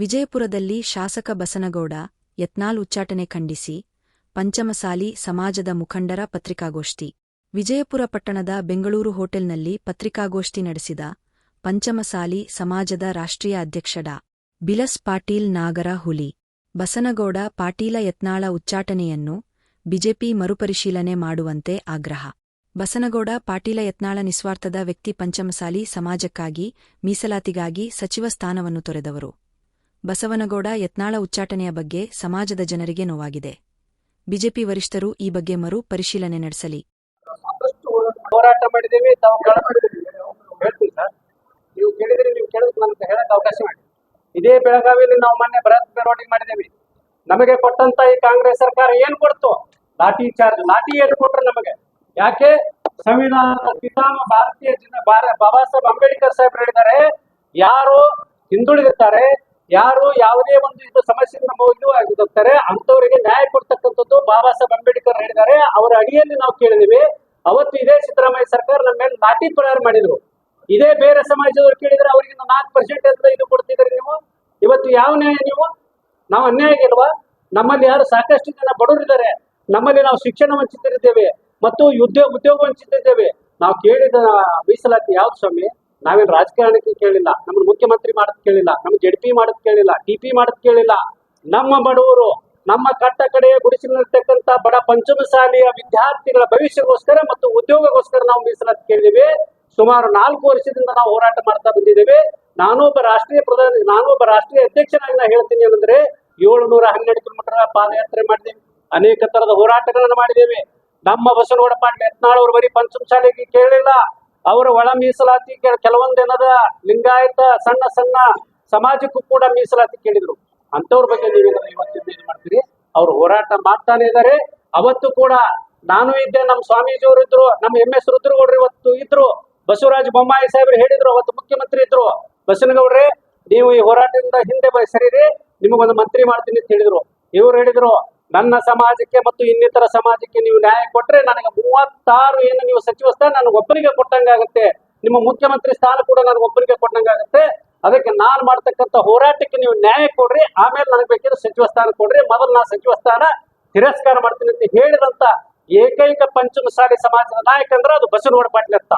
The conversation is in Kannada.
ವಿಜಯಪುರದಲ್ಲಿ ಶಾಸಕ ಬಸನಗೌಡ ಯತ್ನಾಲ್ ಉಚ್ಚಾಟನೆ ಖಂಡಿಸಿ, ಪಂಚಮಸಾಲಿ ಸಮಾಜದ ಮುಖಂಡರ ಪತ್ರಿಕಾಗೋಷ್ಠಿ. ವಿಜಯಪುರ ಪಟ್ಟಣದ ಬೆಂಗಳೂರು ಹೋಟೆಲ್ನಲ್ಲಿ ಪತ್ರಿಕಾಗೋಷ್ಠಿ ನಡೆಸಿದ ಪಂಚಮಸಾಲಿ ಸಮಾಜದ ರಾಷ್ಟ್ರೀಯ ಅಧ್ಯಕ್ಷ ಡಾ. ಬಿಲಸ್ ಪಾಟೀಲ್ ನಾಗರ ಹುಲಿ. ಬಸನಗೌಡ ಪಾಟೀಲ ಯತ್ನಾಳ ಉಚ್ಚಾಟನೆಯನ್ನು ಬಿಜೆಪಿ ಮರುಪರಿಶೀಲನೆ ಮಾಡುವಂತೆ ಆಗ್ರಹ. ಬಸನಗೌಡ ಪಾಟೀಲ ಯತ್ನಾಳ ನಿಸ್ವಾರ್ಥದ ವ್ಯಕ್ತಿ ಪಂಚಮಸಾಲಿ ಸಮಾಜಕ್ಕಾಗಿ, ಮೀಸಲಾತಿಗಾಗಿ ಸಚಿವ ಸ್ಥಾನವನ್ನು ತೊರೆದವರು. ಬಸವನಗೌಡ ಯತ್ನಾಳ ಉಚ್ಚಾಟನೆಯ ಬಗ್ಗೆ ಸಮಾಜದ ಜನರಿಗೆ ನೋವಾಗಿದೆ. ಬಿಜೆಪಿ ವರಿಷ್ಠರು ಈ ಬಗ್ಗೆ ಮರು ಪರಿಶೀಲನೆ ನಡೆಸಲಿ. ಹೋರಾಟ ಮಾಡಿದ್ದೇವೆ, ತಾವು ಸರ್. ನೀವು ಕೇಳಿದ್ರೆ ನೀವು ಕೇಳಿದ್ರೆ ನಮ್ಗೆ ಹೇಳಕ್ಕೆ ಅವಕಾಶ ಮಾಡಿ. ಇದೇ ಬೆಳಗಾವಿಯಲ್ಲಿ ನಾವು ಮೊನ್ನೆ ಬೃಹತ್ ಮೆರವಣಿಗೆ ಮಾಡಿದ್ದೇವೆ. ನಮಗೆ ಕೊಟ್ಟಂತ ಈ ಕಾಂಗ್ರೆಸ್ ಸರ್ಕಾರ ಏನ್ ಕೊಡ್ತು? ಲಾಠಿ ಚಾರ್ಜ್, ಲಾಠಿ ಏನು ಕೊಟ್ರು ನಮಗೆ? ಯಾಕೆ? ಸಂವಿಧಾನದ ಪಿತಾಮ ಭಾರತೀಯ ಜನ ಬಾಬಾ ಸಾಹೇಬ್ ಅಂಬೇಡ್ಕರ್ ಸಾಹೇಬ್ರು ಹೇಳಿದ್ದಾರೆ, ಯಾರು ಹಿಂದುಳಿದಿರ್ತಾರೆ ಯಾರು ಯಾವುದೇ ಒಂದು ಇದು ಸಮಸ್ಯೆ ನಮ್ಮ ಇದು ಆಗಿರ್ತಾರೆ ಅಂತವರಿಗೆ ನ್ಯಾಯ ಕೊಡ್ತಕ್ಕಂಥದ್ದು ಬಾಬಾ ಸಾಹೇಬ್ ಅಂಬೇಡ್ಕರ್ ಹೇಳಿದ್ದಾರೆ. ಅವರ ಅಡಿಯಲ್ಲಿ ನಾವು ಕೇಳಿದೀವಿ ಅವತ್ತು ಇದೇ ಸಿದ್ದರಾಮಯ್ಯ ಸರ್ಕಾರ ನಮ್ಮ ಮೇಲೆ ಲಾಠಿ ಪ್ರಹಾರ ಮಾಡಿದ್ರು. ಇದೇ ಬೇರೆ ಸಮಾಜದವ್ರು ಕೇಳಿದ್ರೆ ಅವರಿಗೆ ನಾಲ್ಕು ಪರ್ಸೆಂಟ್ ಅಂತ ಇದು ಕೊಡ್ತಿದ್ರಿ ನೀವು? ಇವತ್ತು ಯಾವ ನ್ಯಾಯ ನೀವು? ನಾವು ಅನ್ಯಾಯ ಆಗಿಲ್ವಾ ನಮ್ಮಲ್ಲಿ ಯಾರು ಸಾಕಷ್ಟು ಜನ ಬಡವರಿದ್ದಾರೆ. ನಮ್ಮಲ್ಲಿ ನಾವು ಶಿಕ್ಷಣ ವಂಚಿತರಿದ್ದೇವೆ. ಮತ್ತು ಉದ್ಯೋಗ ಉದ್ಯೋಗ ವಂಚಿತರಿದ್ದೇವೆ. ನಾವು ಕೇಳಿದ ಮೀಸಲಾತಿ ಯಾವ್ದು ಸ್ವಾಮಿ? ನಾವೇನು ರಾಜಕಾರಣಕ್ಕೆ ಕೇಳಿಲ್ಲ ನಮ್ಮ ಮುಖ್ಯಮಂತ್ರಿ ಮಾಡೋದ್ ಕೇಳಿಲ್ಲ, ನಮ್ಮ ಜಡ್ ಪಿ ಮಾಡೋದ್ ಕೇಳಿಲ್ಲ ಟಿ ಪಿ ಮಾಡೋದ್ ಕೇಳಿಲ್ಲ. ನಮ್ಮ ಬಡವರು, ನಮ್ಮ ಕಟ್ಟ ಕಡೆಯ ಗುಡಿಸಲಿರ್ತಕ್ಕಂಥ ಬಡ ಪಂಚಮಸಾಲಿಯ ವಿದ್ಯಾರ್ಥಿಗಳ ಭವಿಷ್ಯಕ್ಕೋಸ್ಕರ ಮತ್ತು ಉದ್ಯೋಗಕ್ಕೋಸ್ಕರ ನಾವು ಮೀಸಲಾತಿ ಕೇಳಿದ್ದೇವೆ. ಸುಮಾರು ನಾಲ್ಕು ವರ್ಷದಿಂದ ನಾವು ಹೋರಾಟ ಮಾಡ್ತಾ ಬಂದಿದ್ದೇವೆ. ನಾನು ಒಬ್ಬ ರಾಷ್ಟ್ರೀಯ ಪ್ರಧಾನಿ ನಾನು ಒಬ್ಬ ರಾಷ್ಟ್ರೀಯ ಅಧ್ಯಕ್ಷನಾಗಿ ಹೇಳ್ತೀನಿ ಏನಂದ್ರೆ, ಏಳುನೂರ ಹನ್ನೆರಡು ಕಿಲೋಮೀಟರ್ ಪಾದಯಾತ್ರೆ ಮಾಡಿದ್ದೇವೆ. ಅನೇಕ ತರದ ಹೋರಾಟಗಳನ್ನು ಮಾಡಿದ್ದೇವೆ. ನಮ್ಮ ಬಸವನಗೌಡ ಪಾಟೀಲ್ ಯತ್ನಾಳ್ ಅವರು ಬರೀ ಪಂಚಮಸಾಲಿಗೆ ಕೇಳಿಲ್ಲ ಅವರ ಒಳ ಮೀಸಲಾತಿ ಕೆಲವೊಂದೇನದ ಲಿಂಗಾಯತ, ಸಣ್ಣ ಸಣ್ಣ ಸಮಾಜಕ್ಕೂ ಕೂಡ ಮೀಸಲಾತಿ ಕೇಳಿದ್ರು. ಅಂತವ್ರ ಬಗ್ಗೆ ನೀವೇನಾದ್ರು ಇವತ್ತಿಂದ ಏನ್ ಮಾಡ್ತೀರಿ? ಅವ್ರು ಹೋರಾಟ ಮಾಡ್ತಾನೆ ಇದ್ದಾರೆ ಅವತ್ತು ಕೂಡ ನಾನು ಇದ್ದೆ ನಮ್ಮ ಸ್ವಾಮೀಜಿಯವರು ಇದ್ರು, ನಮ್ಮ ಎಂ ಎಸ್ ರುದ್ರಗೌಡ್ರು ಇವತ್ತು ಇದ್ರು, ಬಸವರಾಜ ಬೊಮ್ಮಾಯಿ ಸಾಹೇಬ್ರು ಹೇಳಿದ್ರು, ಅವತ್ತು ಮುಖ್ಯಮಂತ್ರಿ ಇದ್ರು. ಬಸವನಗೌಡ್ರೆ ನೀವು ಈ ಹೋರಾಟದಿಂದ ಹಿಂದೆ ಬ- ಸರಿರಿ, ನಿಮಗೊಂದು ಮಂತ್ರಿ ಮಾಡ್ತೀನಿ ಅಂತ ಹೇಳಿದ್ರು. ಇವ್ರು ಹೇಳಿದ್ರು ನನ್ನ ಸಮಾಜಕ್ಕೆ ಮತ್ತು ಇನ್ನಿತರ ಸಮಾಜಕ್ಕೆ ನೀವು ನ್ಯಾಯ ಕೊಟ್ಟರೆ ನನಗೆ ಮೂವತ್ತಾರು ಏನು ನೀವು ಸಚಿವ ಸ್ಥಾನ ನನಗೆ ಒಬ್ಬರಿಗೆ ಕೊಟ್ಟಂಗಾಗುತ್ತೆ ನಿಮ್ಮ ಮುಖ್ಯಮಂತ್ರಿ ಸ್ಥಾನ ಕೂಡ ನನಗೆ ಒಬ್ಬರಿಗೆ ಕೊಟ್ಟಂಗಾಗುತ್ತೆ ಅದಕ್ಕೆ ನಾನು ಮಾಡ್ತಕ್ಕಂಥ ಹೋರಾಟಕ್ಕೆ ನೀವು ನ್ಯಾಯ ಕೊಡ್ರಿ, ಆಮೇಲೆ ನನಗೆ ಬೇಕಿದ್ರೆ ಸಚಿವ ಸ್ಥಾನ ಕೊಡ್ರಿ, ಮೊದಲು ನಾನು ಸಚಿವ ಸ್ಥಾನ ತಿರಸ್ಕಾರ ಮಾಡ್ತೀನಿ ಅಂತ ಹೇಳಿದಂತ ಏಕೈಕ ಪಂಚಮಸಾಲಿ ಸಮಾಜದ ನಾಯಕ ಅಂದ್ರೆ ಅದು ಬಸವನಗೌಡ ಪಾಟೀಲ್ ಅಂತ.